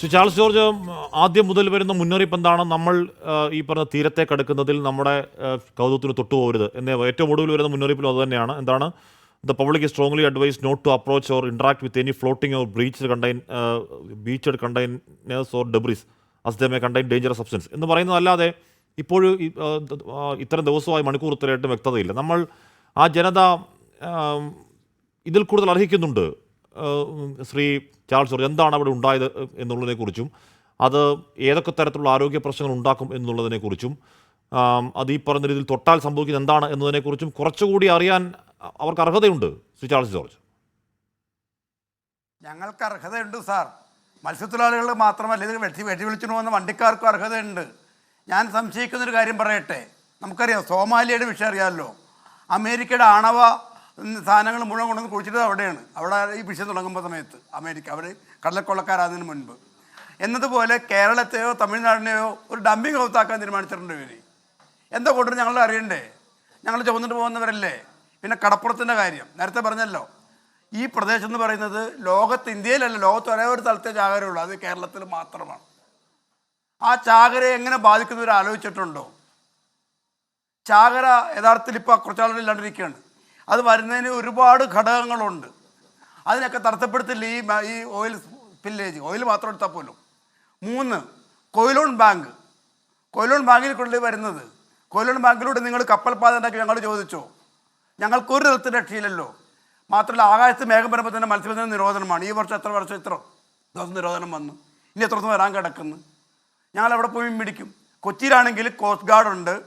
Shri Charles George ആദ്യം മുതൽ വരുന്ന മുന്നറിയിപ്പ് എന്താണ്? നമ്മൾ ഈ പറഞ്ഞ തീരത്തെ കടക്കുന്നതിൽ നമ്മുടെ കൗതുകത്തിന് തൊട്ടുപോകരുത് എന്ന ഏറ്റവും ഒടുവിൽ വരുന്ന മുന്നറിയിപ്പിലും അത് തന്നെയാണ്. എന്താണ്? The public is strongly advise not to approach or interact with any floating or breach contain beached containers or debris as the may contain dangerous substance എന്ന് പറയുന്നതല്ലാതെ ഇപ്പോഴും ഇത്തരം ദിവസമായി മണിക്കൂർ ഉത്തരമായിട്ടും വ്യക്തതയില്ല. നമ്മൾ ആ ജനത ഇതിൽ കൂടുതൽ അർഹിക്കുന്നുണ്ട്. ശ്രീ ചാൾസ് ജോർജ് എന്താണ് അവിടെ ഉണ്ടായത് എന്നുള്ളതിനെക്കുറിച്ചും അത് ഏതൊക്കെ തരത്തിലുള്ള ആരോഗ്യ പ്രശ്നങ്ങൾ ഉണ്ടാക്കും എന്നുള്ളതിനെക്കുറിച്ചും അത് ഈ പറഞ്ഞ രീതിയിൽ തൊട്ടാൽ സംഭവിക്കുന്നത് എന്താണ് എന്നതിനെക്കുറിച്ചും കുറച്ചുകൂടി അറിയാൻ അവർക്ക് അർഹതയുണ്ട് ശ്രീ ചാൾസ് ജോർജ്. ഞങ്ങൾക്ക് അർഹതയുണ്ട് സാർ. മത്സ്യത്തൊഴിലാളികൾ മാത്രമല്ല ഇത് വെട്ടി വെട്ടി വിളിച്ചു പോകുന്ന വണ്ടിക്കാർക്കും അർഹതയുണ്ട്. ഞാൻ സംശയിക്കുന്നൊരു കാര്യം പറയട്ടെ? നമുക്കറിയാം സോമാലിയയുടെ വിഷയം അറിയാമല്ലോ. അമേരിക്കയുടെ ആണവ സാധനങ്ങൾ മുഴുവൻ കൊണ്ടുവന്ന് കുഴിച്ചിട്ട് അവിടെയാണ്. അവിടെ ഈ വിഷയം തുടങ്ങുമ്പോൾ സമയത്ത് അമേരിക്ക. അവർ കടലക്കൊള്ളക്കാരാതിന് മുൻപ്. എന്നതുപോലെ കേരളത്തെയോ തമിഴ്നാടിനെയോ ഒരു ഡംപിങ് ഹൗത്താക്കാൻ തീരുമാനിച്ചിട്ടുണ്ട് ഇവർ എന്താ കൊണ്ടുവരും ഞങ്ങൾ അറിയണ്ടേ? ഞങ്ങൾ ചുമന്നിട്ട് പോകുന്നവരല്ലേ? പിന്നെ കടപ്പുറത്തിന്റെ കാര്യം. നേരത്തെ പറഞ്ഞല്ലോ. ഈ പ്രദേശം എന്ന് പറയുന്നത് ലോകത്ത് ഇന്ത്യയിലല്ല ലോകത്ത് ഒരേ ഒരു സ്ഥലത്തെ ചാകരയുള്ളൂ. അത് കേരളത്തിൽ മാത്രമാണ്. ആ ചാകരയെ എങ്ങനെ ബാധിക്കുന്നവർ ആലോചിച്ചിട്ടുണ്ടോ? ചാകര യഥാർത്ഥത്തിൽ ഇപ്പോൾ കുറച്ചാളുകൾ ഇല്ലാണ്ടിരിക്കുകയാണ്. അത് വരുന്നതിന് ഒരുപാട് ഘടകങ്ങളുണ്ട്. അതിനൊക്കെ തടസ്സപ്പെടുത്തില്ല ഈ ഈ ഓയിൽ സ്പില്ലേജ് ഓയിൽ മാത്രം എടുത്താൽ പോലും. മൂന്ന് കൊയിലോൺ ബാങ്ക്. കൊയിലോൺ ബാങ്കിൽ കൊണ്ട് വരുന്നത്. കൊയിലോൺ ബാങ്കിലൂടെ നിങ്ങൾ കപ്പൽ പാത ഉണ്ടാക്കി ഞങ്ങൾ ചോദിച്ചോ? ഞങ്ങൾക്ക് ഒരു തരത്തിൽ രക്ഷയില്ലല്ലോ. മാത്രമല്ല ആകാശത്ത് മേഘം വരുമ്പോൾ തന്നെ മത്സ്യബന്ധന നിരോധനമാണ്. ഈ വർഷം എത്ര വർഷം ഇത്ര ദിവസം നിരോധനം വന്നു. ഇനി എത്ര ദിവസം വരാൻ കിടക്കുന്നു? ഞങ്ങൾ അവിടെ പോയി മിടിക്കും കൊച്ചിയിലാണെങ്കിൽ കോസ്റ്റ് ഗാർഡ് ഉണ്ട്.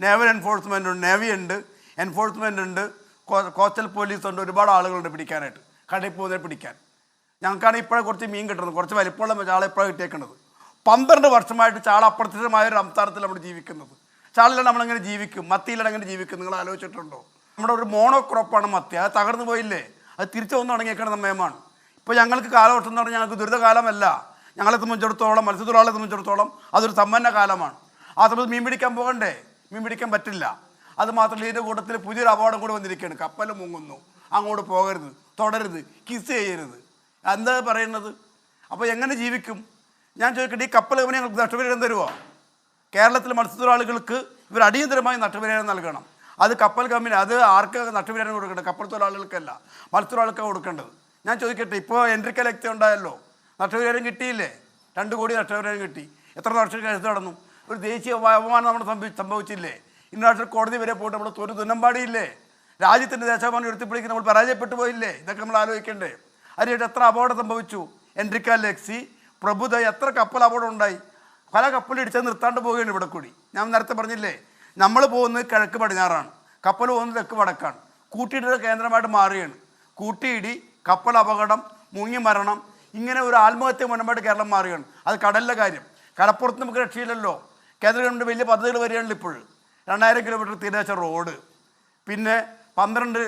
നേവൽ എൻഫോഴ്സ്മെന്റ് ഉണ്ട് നേവി ഉണ്ട്. എൻഫോഴ്സ്മെന്റ് ഉണ്ട്. കോസ്റ്റൽ പോലീസ് ഉണ്ട് ഒരുപാട് ആളുകളുണ്ട് പിടിക്കാനായിട്ട്. കടയിൽ പോകുന്നതിനെ പിടിക്കാൻ. ഞങ്ങൾക്കാണ് ഇപ്പോഴെ കുറച്ച് മീൻ കിട്ടുന്നത്. കുറച്ച് വലിപ്പമുള്ള ചാള ഇപ്പോഴാണ് കിട്ടിയേക്കുന്നത്. പന്ത്രണ്ട് വർഷമായിട്ട് ചാള അപ്രത്യക്ഷമായ ഒരു സംസ്ഥാനത്തിൽ നമ്മൾ ജീവിക്കുന്നത്. ചാളിലാണ് നമ്മളെങ്ങനെ ജീവിക്കും? മത്തിയിലാണ് എങ്ങനെ ജീവിക്കും നിങ്ങൾ ആലോചിച്ചിട്ടുണ്ടോ? നമ്മുടെ ഒരു മോണോ ക്രോപ്പാണ് മത്തി. അത് തകർന്നു പോയില്ലേ? അത് തിരിച്ചു വന്നു തുടങ്ങിയേക്കണം സമയമാണ് ഇപ്പോൾ ഞങ്ങൾക്ക് കാലവർഷം എന്ന് പറഞ്ഞാൽ ഞങ്ങൾക്ക് ദുരിതകാലമല്ല. ഞങ്ങളെ സംബന്ധിച്ചിടത്തോളം മത്സ്യത്തൊഴിലാളിയെ സംബന്ധിച്ചിടത്തോളം അതൊരു സമ്പന്ന കാലമാണ് ആ സമയത്ത് മീൻ പിടിക്കാൻ പോകണ്ടേ? മീൻ പിടിക്കാൻ പറ്റില്ല. അത് മാത്രമല്ല ഇതിന്റെ കൂട്ടത്തിൽ പുതിയൊരു അപകടം കൂടി വന്നിരിക്കുകയാണ്. കപ്പൽ മുങ്ങുന്നു. അങ്ങോട്ട് പോകരുത്. തുടരുത്. കിസ് ചെയ്യരുത്. എന്താ പറയുന്നത്? അപ്പോൾ എങ്ങനെ ജീവിക്കും? ഞാൻ ചോദിക്കട്ടെ ഈ കപ്പൽ കമ്പനി ഞങ്ങൾക്ക് നഷ്ടപരിഹാരം തരുമോ കേരളത്തിലെ മത്സ്യത്തൊഴിലാളികൾക്ക് ഇവർ അടിയന്തരമായി നഷ്ടപരിഹാരം നൽകണം. അത് കപ്പൽ കമ്പനി അത് ആർക്ക് നഷ്ടപരിഹാരം കൊടുക്കേണ്ടത്? കപ്പൽ തൊഴിലാളികൾക്കല്ല. മത്സ്യത്തൊഴിലാളികൾക്ക് കൊടുക്കേണ്ടത്. ഞാൻ ചോദിക്കട്ടെ ഇപ്പോൾ എൻട്രി എക്തി ഉണ്ടായല്ലോ. നഷ്ടപരിഹാരം കിട്ടിയില്ലേ? രണ്ട് കോടി നഷ്ടപരിഹാരം കിട്ടി. എത്ര വർഷം നടന്നു? ഒരു ദേശീയ അപമാനം നമ്മൾ സംഭവിച്ചില്ലേ? ഇന്റർനാഷണൽ കോടതി വരെ പോയിട്ട് നമ്മൾ തോറ്റു തുന്നമ്പാടിയില്ലേ? രാജ്യത്തിന്റെ ദേശാഭിമാനം ഉയർത്തിപ്പിടിക്കുന്ന നമ്മൾ പരാജയപ്പെട്ടു പോയില്ലേ? ഇതൊക്കെ നമ്മൾ ആലോചിക്കണ്ടേ? അതിനായിട്ട് എത്ര അപകടം സംഭവിച്ചു? എൻട്രിക്ക ലെക്സി പ്രഭുത എത്ര കപ്പൽ അപകടം ഉണ്ടായി? പല കപ്പലും ഇടിച്ചത് നിർത്താണ്ട് പോവുകയാണ് ഇവിടെ കൂടി. ഞാൻ നേരത്തെ പറഞ്ഞില്ലേ? നമ്മൾ പോകുന്നത് കിഴക്ക് പടിഞ്ഞാറാണ്. കപ്പൽ പോകുന്നത് തെക്ക് വടക്കാണ്. കൂട്ടിയിടിയുടെ കേന്ദ്രമായിട്ട് മാറുകയാണ്. കൂട്ടിയിടി കപ്പൽ അപകടം മുങ്ങി മരണം ഇങ്ങനെ ഒരു ആത്മഹത്യ മുന്നമായിട്ട് കേരളം മാറുകയാണ്. അത് കടലിലെ കാര്യം. കടപ്പുറത്ത് നമുക്ക് രക്ഷയില്ലല്ലോ. കേന്ദ്ര ഗവൺമെന്റ് വലിയ പദ്ധതികൾ വരികയാണല്ലോ ഇപ്പോൾ രണ്ടായിരം കിലോമീറ്റർ തീരദേശ റോഡ് പിന്നെ പന്ത്രണ്ട്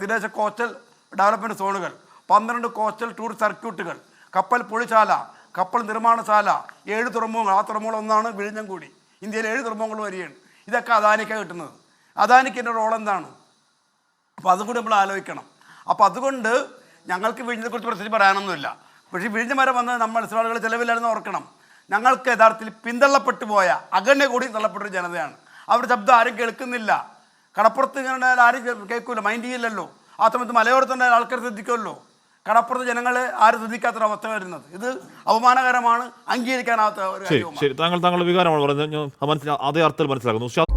തീരദേശ കോസ്റ്റൽ ഡെവലപ്മെന്റ് സോണുകൾ പന്ത്രണ്ട് കോസ്റ്റൽ ടൂർ സർക്യൂട്ടുകൾ കപ്പൽ പൊളിശാല കപ്പൽ നിർമ്മാണശാല ഏഴ് തുറമുഖങ്ങൾ ആ തുറമുഖങ്ങൾ ഒന്നാണ് വിഴിഞ്ഞംകൂടി. ഇന്ത്യയിലെ ഏഴ് തുറമുഖങ്ങൾ വരികയാണ് ഇതൊക്കെ അദാനിക്കാണ് കിട്ടുന്നത്. അദാനിക്കിന്റെ റോൾ എന്താണ്? അപ്പോൾ അതുകൂടി നമ്മൾ ആലോചിക്കണം. അപ്പോൾ അതുകൊണ്ട് ഞങ്ങൾക്ക് വിഴിഞ്ഞത്തെക്കുറിച്ച് പ്രത്യേകിച്ച് പറയാനൊന്നുമില്ല. പക്ഷേ വിഴിഞ്ഞ മരം വന്നത് നമ്മൾ മത്സരാളികൾ ചിലവില്ലായിരുന്നു ഓർക്കണം. ഞങ്ങൾക്ക് യഥാർത്ഥത്തിൽ പിന്തള്ളപ്പെട്ടു പോയ അകന്നെ കൂടി തള്ളപ്പെട്ടൊരു ജനതയാണ്. അവരുടെ ശബ്ദം ആരും കേൾക്കുന്നില്ല. കടപ്പുറത്ത് ഇങ്ങനെ ആരും കേൾക്കില്ല കേൾക്കൂല മൈൻഡ് ചെയ്യില്ലല്ലോ. ആ സമയത്ത് മലയോരത്തുണ്ടായാൽ ആൾക്കാർ ശ്രദ്ധിക്കുമല്ലോ. കടപ്പുറത്ത് ജനങ്ങളെ ആരും ശ്രദ്ധിക്കാത്തൊരു അവസ്ഥ വരുന്നത്. ഇത് അപമാനകരമാണ് അംഗീകരിക്കാനാവാത്ത ഒരു ശരി താങ്കൾ താങ്കളുടെ വികാരമാണ് പറഞ്ഞത്. അതേ അർത്ഥത്തിൽ മനസ്സിലാക്കുന്നു.